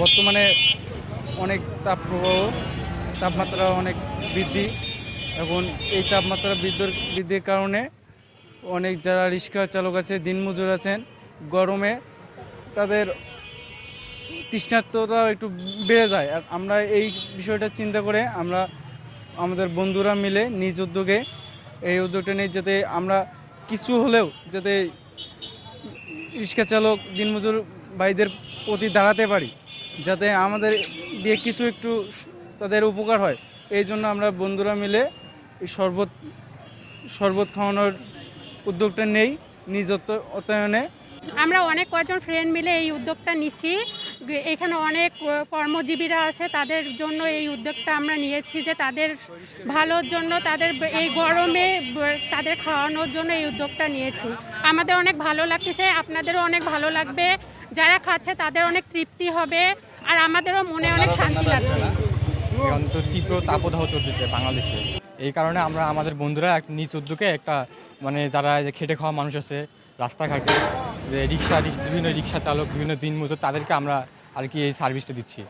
বর্তমানে অনেক তাপপ্রবাহ, তাপমাত্রা অনেক বৃদ্ধি এখন এই তাপমাত্রা বৃদ্ধির বৃদ্ধির কারণে অনেক যারা রিক্সা চালক আছে, দিনমজুর আছেন, গরমে তাদের তৃষ্ণার্ততা একটু বেড়ে যায়। আর আমরা এই বিষয়টা চিন্তা করে আমরা, আমাদের বন্ধুরা মিলে নিজ উদ্যোগে এই উদ্যোগটা নিয়ে যাতে আমরা কিছু হলেও যাতে রিক্সা চালক, দিনমজুর ভাইদের প্রতি দাঁড়াতে পারি। যাতে আমাদের দিয়ে কিছু একটু তাদের উপকার হয়। এই জন্য আমরা বন্ধুরা মিলে এই শরবত শরবত খাওয়ানোর উদ্যোগটা নেই নিজ অত- অতায়নে আমরা অনেক কজন ফ্রেন্ড মিলে এই উদ্যোগটা নিছি। এখানে অনেক কর্মজীবীরা আছে, তাদের জন্য এই উদ্যোগটা আমরা নিয়েছি যে তাদের ভালোর জন্য, তাদের এই গরমে তাদের খাওয়ানোর জন্য এই উদ্যোগটা নিয়েছি। আমাদের অনেক ভালো লাগতেছে, আপনাদেরও অনেক ভালো লাগবে। যারা খাচ্ছে তাদের অনেক তৃপ্তি হবে আর আমাদেরও মনে অনেক শান্তি লাগবে। এখন তো তীব্র তাপদাহ চলতেছে বাংলাদেশে। এই কারণে আমরা আমাদের বন্ধুরা এক নিজ উদ্যোগে একটা মানে যারা খেটে খাওয়া মানুষ আছে, রাস্তাঘাটে, যে রিক্সা, বিভিন্ন রিক্সা চালক, বিভিন্ন দিন মজুর তাদেরকে আমরা আর কি এই সার্ভিসটা দিচ্ছি।